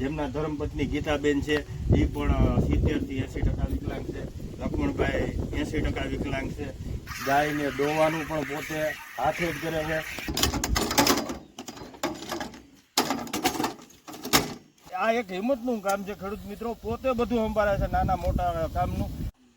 જેમના ધર્મપત્ની ગીતાબેન છે એ પણ સિત્તેરથી એંસી ટકા વિકલાંગ છે. લક્ષ્મણભાઈ એંસી ટકા વિકલાંગ છે. ગાયને દોવાનું પણ પોતે હાથે જ કરે છે. આ એક હિંમતનું કામ છે ખેડૂત મિત્રો. પોતે બધું સંભાળે છે નાના મોટા કામનું.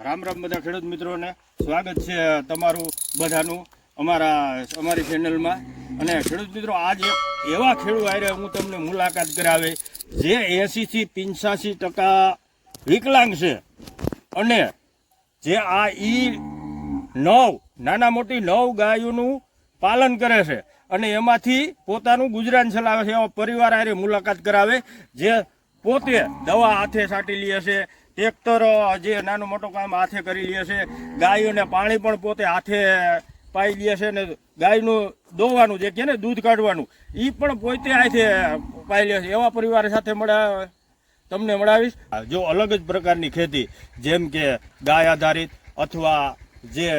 રામ રામ બધા ખેડૂત મિત્રોને. સ્વાગત છે તમારું બધાનું અમારા, અમારી ચેનલમાં અને ખેડૂત મિત્રો, આજ એવા ખેડૂત આરે હું તમને મુલાકાત કરાવે. જે એંશીથી પંચ્યાસી ટકા વિકલાંગ છે. અને જે આ ઈ નવ, નાના મોટી નવ ગાયોનું પાલન કરે છે. અને એમાંથી પોતાનું ગુજરાન ચલાવે છે, એવા પરિવાર આરે મુલાકાત કરાવે, જે પોતે દવા હાથે સાટી લે છે ટ્રેક્ટર જે નાનું મોટું કામ હાથે કરી લે છે, ગાયોને પાણી પણ પોતે હાથે પાઈ લે છે ને ગાયનું દોવાનું જે કે ને, દૂધ કાઢવાનું એ પણ પોતે અહીંથી પાઈ લે છે. એવા પરિવાર સાથે મળ્યા તમને મળાવીશ. જો અલગ જ પ્રકારની ખેતી, જેમ કે ગાય આધારિત અથવા જે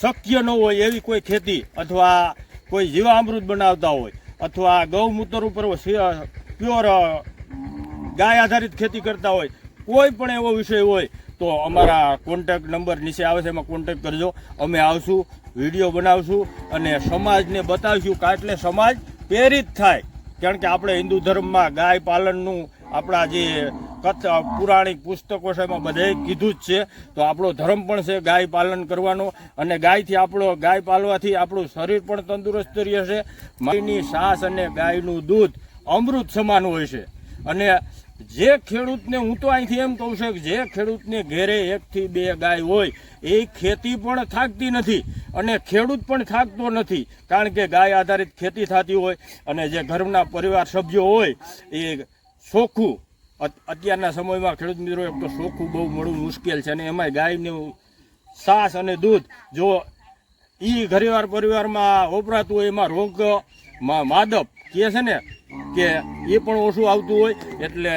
શક્ય ન હોય એવી કોઈ ખેતી અથવા કોઈ જીવામૃત બનાવતા હોય અથવા ગૌમૂત્ર ઉપર પ્યોર ગાય આધારિત ખેતી કરતા હોય, કોઈ પણ એવો વિષય હોય તો અમારા કોન્ટેક નંબર નીચે આવે છે, એમાં કોન્ટેક કરજો. અમે આવશું વીડિયો બનાવશું અને સમાજને બતાવીશું કાં એટલે સમાજ પ્રેરિત થાય. કારણ કે આપણે હિન્દુ ધર્મમાં ગાય પાલનનું આપણા જે કથા, પુરાણિક પુસ્તકો છે, એમાં બધાએ કીધું જ છે. તો આપણો ધર્મ પણ છે ગાય પાલન કરવાનો અને ગાયથી આપણો, ગાય પાલવાથી આપણું શરીર પણ તંદુરસ્ત રહેશે. છે સાસ અને ગાયનું દૂધ અમૃત સમાન હોય છે. અને જે ખેડૂતને હું તો અહીંથી એમ કહું છું કે જે ખેડૂતને ઘેરે એકથી બે ગાય હોય, એ ખેતી પણ થાકતી નથી અને ખેડૂત પણ થાકતો નથી. કારણ કે ગાય આધારિત ખેતી થતી હોય અને જે ઘરના પરિવાર સભ્યો હોય, એ ચોખ્ખું અત- અત્યારના સમયમાં ખેડૂત મિત્રો, એક તો ચોખ્ખું બહુ મળવું મુશ્કેલ છે અને એમાંય ગાયનું સાસ અને દૂધ, જો એ ઘરેવાર પરિવારમાં વપરાતું હોય, એમાં રોગ માદપ કહે છે ને કે એ પણ ઓછું આવતું હોય, એટલે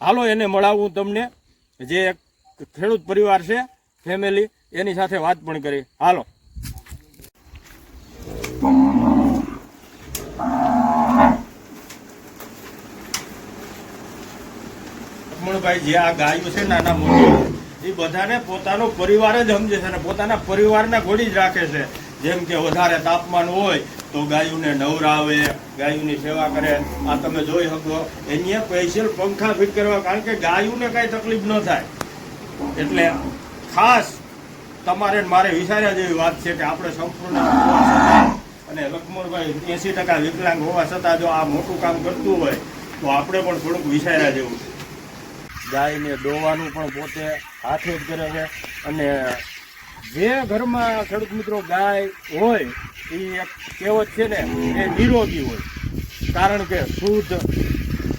હાલો એને મળાવું તમને. જે ખેડૂત પરિવાર છે ફેમિલી એની સાથે વાત પણ કરી. હાલો. લક્ષ્મણભાઈ, જે આ ગાયો છે, નાના મોટી, એ બધાને પોતાનો પરિવાર જ સમજે છે અને પોતાના પરિવારને ઘોડી જ રાખે છે. જેમ કે વધારે તાપમાન હોય તો ગાયોને નવરાવે ગાયોની સેવા કરે. આ તમે જોઈ શકો. એની સ્પેશિયલ પંખા ફિટ કરવા, કારણ કે ગાયોને કાંઈ તકલીફ ન થાય. એટલે ખાસ તમારે મારે વિચાર્યા જેવી વાત છે કે આપણે સંપૂર્ણ અને લક્ષ્મણભાઈ એસી ટકા વિકલાંગ હોવા છતાં જો આ મોટું કામ કરતું હોય, તો આપણે પણ થોડુંક વિચાર્યા જેવું છે. ગાયને દોવાનું પણ પોતે હાથે જ કરે છે અને જે ઘરમાં ખેડૂત મિત્રો ગાય હોય, એ એક કહેવત છે ને, એ નિરોગી હોય. કારણ કે શુદ્ધ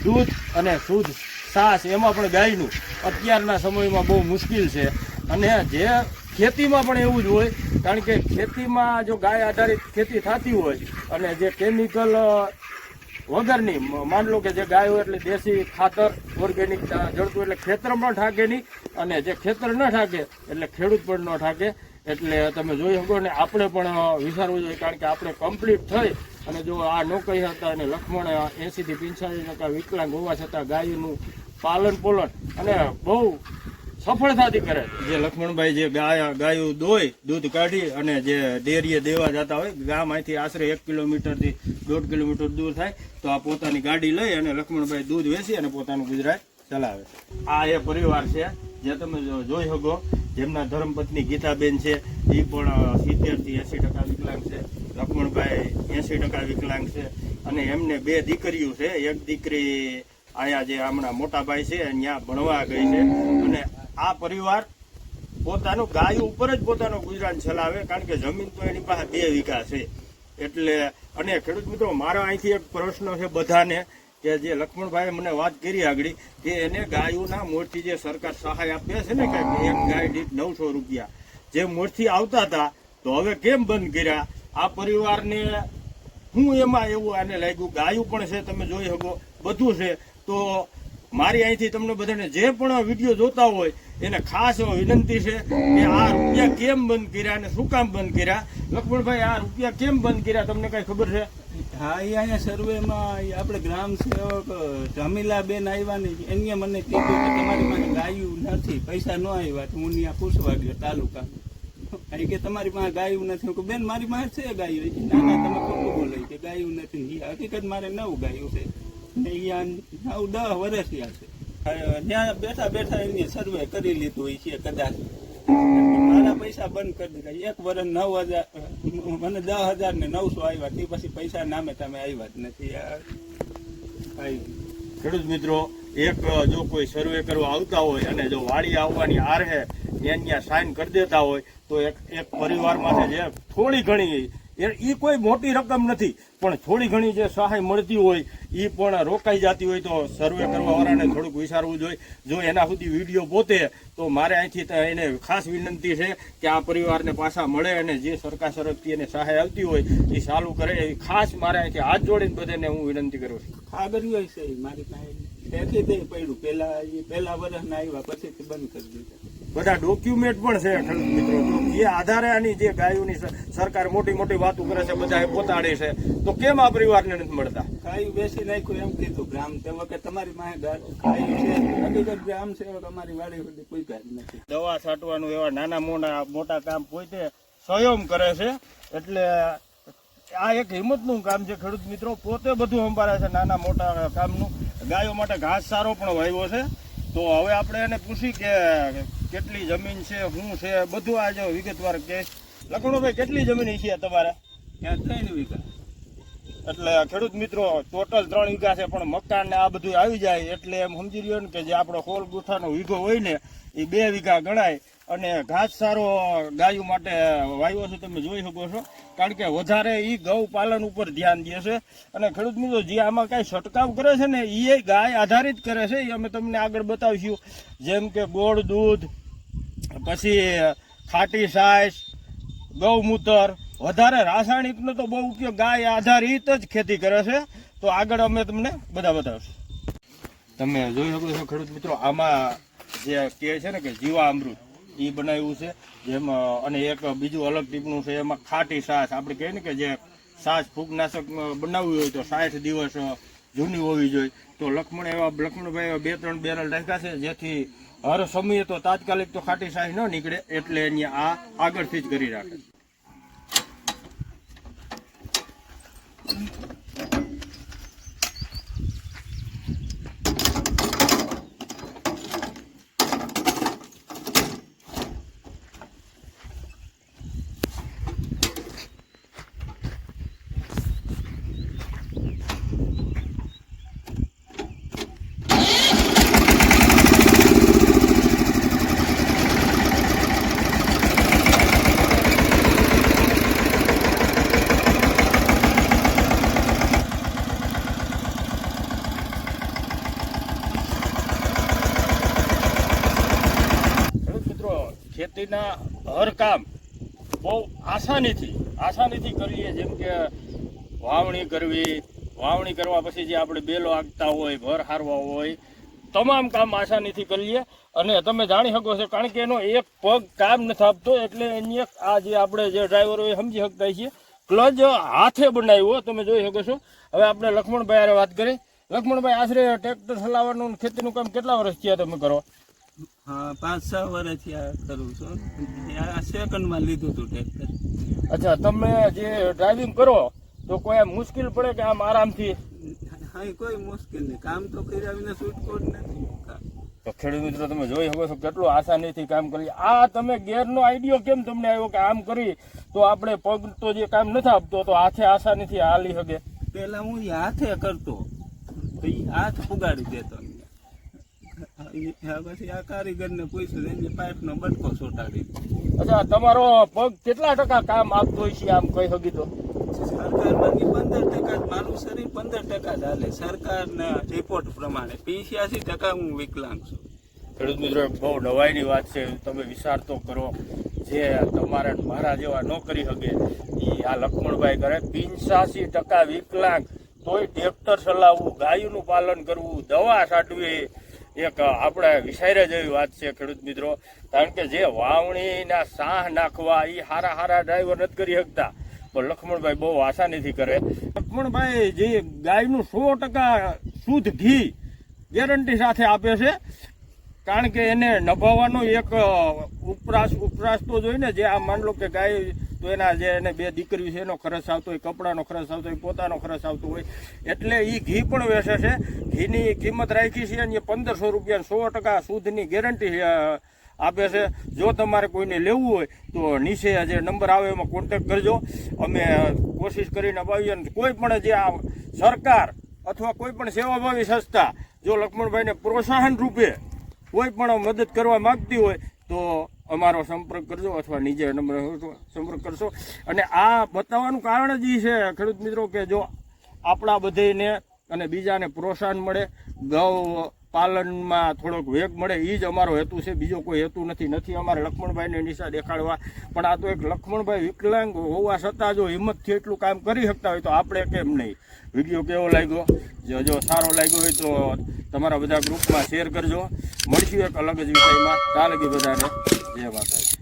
દૂધ અને શુદ્ધ સાસ એમાં પણ ગાયનું અત્યારના સમયમાં બહુ મુશ્કેલ છે. અને જે ખેતીમાં પણ એવું જ હોય, કારણ કે ખેતીમાં જો ગાય આધારિત ખેતી થતી હોય, અને જે કેમિકલ વગરની માન લો કે જે ગાય હોય એટલે દેશી ખાતર ઓર્ગેનિક જળતું એટલે ખેતર પણ ઠાકે નહીં. અને જે ખેતર ન ઠાકે એટલે ખેડૂત પણ ન ઠાકે એટલે તમે જોઈ શકો ને, આપણે પણ વિચારવું જોઈએ કારણ કે આપણે કમ્પ્લીટ થઈ અને જો આ નોકરી હતા અને લક્ષ્મણ એંસીથી પંચાસી ટકા વિકલાંગ હોવા છતાં ગાયનું પાલન પોલન અને બહુ સફળતાથી કરે. જે લક્ષ્મણભાઈ જે ગાય, ગાયું દોય, દૂધ કાઢી અને જે ડેરીએ દેવા જતા હોય, ગામ અહીંથી આશરે એક કિલોમીટરથી દોઢ કિલોમીટર દૂર થાય, તો આ પોતાની ગાડી લઈ અને લક્ષ્મણભાઈ દૂધ વેચી અને પોતાનું ગુજરાત ચલાવે. આ એ પરિવાર છે, જે તમે જોઈ શકો, જેમના ધર્મપત્ની ગીતાબેન છે એ પણ સિત્તેરથી એંસી ટકા વિકલાંગ છે. લક્ષ્મણભાઈ એંસી ટકા વિકલાંગ છે. અને એમને બે દીકરીઓ છે, એક દીકરી અહીંયા જે હમણાં મોટા ભાઈ છે ત્યાં ભણવા ગઈ છે. અને આ પરિવાર પોતાનું ગાય ઉપર જ પોતાનું ગુજરાન ચલાવે, કારણ કે જમીન તો એની પાસે બે વીઘા છે. એટલે અને ખેડૂત મિત્રો, મારા અહીંથી એક પ્રશ્ન છે બધાને કે જે લક્ષ્મણભાઈ મને વાત કરી આગળ કે એને ગાયોના મોરથી જે સરકાર સહાય આપે છે ને કે એક ગાય દીઠ નવસો રૂપિયા, જે મોરથી આવતા હતા, તો હવે કેમ બંધ કર્યા? આ પરિવારને હું એમાં એવું આને લાગ્યું, ગાયું પણ છે, તમે જોઈ શકો, બધું છે. તો મારી અહીંથી તમને બધાને જે પણ વીડિયો જોતા હોય એને ખાસ વિનંતી છે કે આ રૂપિયા કેમ બંધ કર્યા અને શું કામ બંધ કર્યા? લક્ષ્મણભાઈ આ રૂપિયા કેમ બંધ કર્યા? તમને કઈ ખબર છે? હા એ અહીંયા સર્વેમાં આપણે ગ્રામ સેવક જમીલાબેન આવ્યા ને એને મને કીધું કે તમારી પાસે ગાયું નથી પૈસા ન આવ્યા તો હું ત્યાં પૂછવા ગયો તાલુકા. અહીં કે તમારી પાસે ગાયું નથી. હું બેન મારી પાસે છે ગાયું. કે, ના ના તમે ખોટું બોલો. કે ગાયું નથી. હકીકત મારે નવું ગાયું છે. ને અહીંયા નવ દસ વર્ષ થયા છે. ત્યાં બેઠા બેઠા એની સર્વે કરી લીધું હોય છે કદાચ. મારા પૈસા બંધ કરી દીધા. એક વર્ષ નવ હજાર મને દસ હજાર ને નવસો આવ્યા તે પછી પૈસા નામે તમે આવ્યા જ નથી. ખેડૂત મિત્રો, એક જો કોઈ સર્વે કરવા આવતા હોય અને જો વાડી આવવાની આરહે ત્યાં સાઇન કરી દેતા હોય, તો એક એક પરિવારમાંથી જે થોડી ઘણી એ કોઈ મોટી રકમ નથી. પણ થોડી ઘણી જે સહાય મળતી હોય એ પણ રોકાઈ જતી હોય તો સર્વે કરવા વાળાને થોડુંક વિચારવું જોઈએ. જો એના સુધી વીડિયો પોતે, તો મારે અહીંથી એને ખાસ વિનંતી છે કે આ પરિવારને પાછા મળે અને જે સરકાર તરફથી એને સહાય આવતી હોય એ ચાલુ કરે. એવી ખાસ મારે અહીંથી હાથ જોડીને બધાને હું વિનંતી કરું છું. ખાગર હોય છે મારી પાસે ફેંકી દઈ પડ્યું. પહેલાં એ પહેલાં વર્ષના આવ્યા, પછી બંધ કરી દીધા. બધા ડોક્યુમેન્ટ પણ છે ખેડૂત મિત્રો. એ આધારે આની જે ગાયોની સરકાર મોટી મોટી વાતો કરે છે બધા પોતાડે છે. તો કેમ આ પરિવારને નથી મળતા? ગાયું બેસી નાખ્યું એમ કીધું ગ્રામ સેવક. કે તમારી પાસે ગાયું છે. હકીકત ગ્રામ સેવક અમારી વાડી સુધી કોઈ જ નથી. દવા છાંટવાનું એવા નાના મોટા મોટા કામ પોતે સ્વયં કરે છે. એટલે આ એક હિંમતનું કામ છે ખેડૂત મિત્રો. પોતે બધું સંભાળે છે નાના મોટા કામનું. ગાયો માટે ઘાસ સારો પણ વાવ્યો છે. તો હવે આપણે એને પૂછી કે કેટલી જમીન છે શું છે બધું આજે વિગતવાર કે. લખણુભાઈ કેટલી જમીન છે તમારે? ત્રણ વીઘા. એટલે ખેડૂત મિત્રો ટોટલ ત્રણ વીઘા છે પણ મકાન ને આ બધું આવી જાય એટલે એમ સમજી રહ્યો ને કે જે આપણો ખોલ ગુઠાનો વીઘો હોય ને એ બે વીઘા ગણાય. અને ઘાસ સારો ગાયો માટે વાવ્યો છે તમે જોઈ શકો છો. કારણ કે વધારે એ ગૌ પાલન ઉપર ધ્યાન દે છે. અને ખેડૂત મિત્રો જે આમાં કાંઈ છંટકાવ કરે છે ને એ ગાય આધારિત કરે છે એ અમે તમને આગળ બતાવીશું. જેમ કે ગોળ દૂધ પછી ખાટી સાસ ગૌમૂત્ર. વધારે રાસાયણિકનો તો બહુ ઉપયોગ ગાય આધારિત જ ખેતી કરે છે. તો આગળ અમે તમને બધા બતાવશું. તમે જોઈ શકો છો ખેડૂત મિત્રો, આમાં જે કહે છે ને કે જીવા અમૃત એ બનાવ્યું છે. જેમ અને એક બીજું અલગ ટીપનું છે, એમાં ખાટી સાસ. આપણે કહીએ ને કે જે સાસ ફૂગનાશક બનાવવી હોય તો સાઠ દિવસ જૂની હોવી જોઈએ. તો લક્ષ્મણ એવા લક્ષ્મણભાઈ બે ત્રણ બેરલ રાખ્યા છે, જેથી હર સમયે તો તાત્કાલિક તો ખાટી છાશ ન નીકળે એટલે એની આ આગળથી જ કરી રાખે ખેડૂત મિત્રો ખેતીના હર કામ બહુ આસાનીથી આસાનીથી કરીએ, જેમ કે વાવણી કરવી, વાવણી કરવા પછી જે આપણે બેલો આગતા હોય, ભર હારવા હોય, તમામ કામ આસાનીથી કરીએ. અને તમે જાણી શકો છો, કારણ કે એનો એક પગ કામ નથી આપતો, એટલે એની આ જે આપણે જે ડ્રાઈવરો એ સમજી શકતા છીએ. ક્લચ હાથે બનાવ્યો તમે જોઈ શકો છો. હવે આપણે લક્ષ્મણભાઈ વાત કરી. લક્ષ્મણભાઈ આશરે ટ્રેક્ટર ચલાવવાનું ખેતીનું કામ કેટલા વર્ષ થયા તમે કરો? હા પાંચ છ વર્ષથી આ કરું છું. આ સેકન્ડમાં લીધું હતું ટ્રેક્ટર અચ્છા તમે જે ડ્રાઇવિંગ કરો તો કોઈ મુશ્કેલ પડે કે આમ આરામથી? હા કોઈ મુશ્કેલ નહીં. કામ તો કર્યા વિના છૂટકોટ નથી તો ખેડૂત મિત્રો તમે જોઈ શકો છો કેટલું આસાનીથી કામ કરી. આ તમે ગેરનો આઈડિયો કેમ તમને આવ્યો કે આમ કરી? તો આપણે પગ તો જે કામ નથી આપતો તો હાથે આસાનીથી હાલી શકે. પેલા હું હાથે કરતો. હાથ ઉગાડી દેતો. પછી આ કારીગરને પૂછ્યું એની પાઇપનો બટકો છોટાડી અચ્છા તમારો પગ કેટલા ટકા કામ આપતો હોય છે આમ કહી શકી તો? સરકારમાંથી પંદર ટકા મારું શરીર પંદર ટકા જ હાલે. સરકારના રિપોર્ટ પ્રમાણે પિંચ્યાસી ટકા હું વિકલાંગ છું. ખેડૂત મિત્રો બહુ નવાઈની વાત છે તમે વિચાર તો કરો જે તમારે મારા જેવા ન કરી શકે એ આ લક્ષ્મણભાઈ કરે પિંચાસી ટકા વિકલાંગ તોય ટ્રેક્ટર ચલાવવું ગાયનું પાલન કરવું દવા છાંટવી એક આપણે વિસાયરા જેવી વાત છે, ખેડૂત મિત્રો. કારણ કે જે વાવણીના સાહ નાખવા એ હારા હારા ડ્રાઈવર નથી કરી શકતા. પણ લક્ષ્મણભાઈ બહુ આસાનીથી કરે. લક્ષ્મણભાઈ જે ગાયનું સો ટકા શુદ્ધ ઘી ગેરંટી સાથે આપે છે. કારણ કે એને નભાવવાનો એક ઉપરાશ ઉપરાસ તો જોઈને જે આ માન લો કે ગાય તો એના જે એને બે દીકરીઓ છે, એનો ખર્ચ આવતો હોય, કપડાનો ખર્ચ આવતો હોય, પોતાનો ખર્ચ આવતો હોય, એટલે એ ઘી પણ વેચે છે. ઘીની કિંમત રાખી છે અને પંદરસો રૂપિયા સો ટકા સુધની ગેરંટી આપે છે. જો તમારે કોઈને લેવું હોય, તો નીચે જે નંબર આવે એમાં કોન્ટેક કરજો. અમે કોશિશ કરીને અપાવીએ કોઈ પણ જે આ સરકાર અથવા કોઈ પણ સેવાભાવી સંસ્થા, જો લક્ષ્મણભાઈને પ્રોત્સાહન રૂપે કોઈ પણ મદદ કરવા માગતી હોય, તો અમારો સંપર્ક કરજો અથવા નીચે નંબર સંપર્ક કરશો. અને આ બતાવવાનું કારણ જ છે, ખેડૂત મિત્રો, કે જો આપણા બધેને અને બીજાને પ્રોત્સાહન મળે, ગૌ પાલનમાં થોડોક વેગ મળે એ જ અમારો હેતુ છે. બીજો કોઈ હેતુ નથી. નથી અમારે લક્ષ્મણભાઈને નિશા દેખાડવા. પણ આ તો એક લક્ષ્મણભાઈ વિકલાંગ હોવા છતાં જો હિંમતથી એટલું કામ કરી શકતા હોય તો આપણે કેમ નહીં? વીડિયો કેવો લાગ્યો? જો જો સારો લાગ્યો હોય તો તમારા બધા ગ્રુપમાં શેર કરજો. મળશું એક અલગ જ વિષયમાં. ચાલગી બધાને. જય માતાજી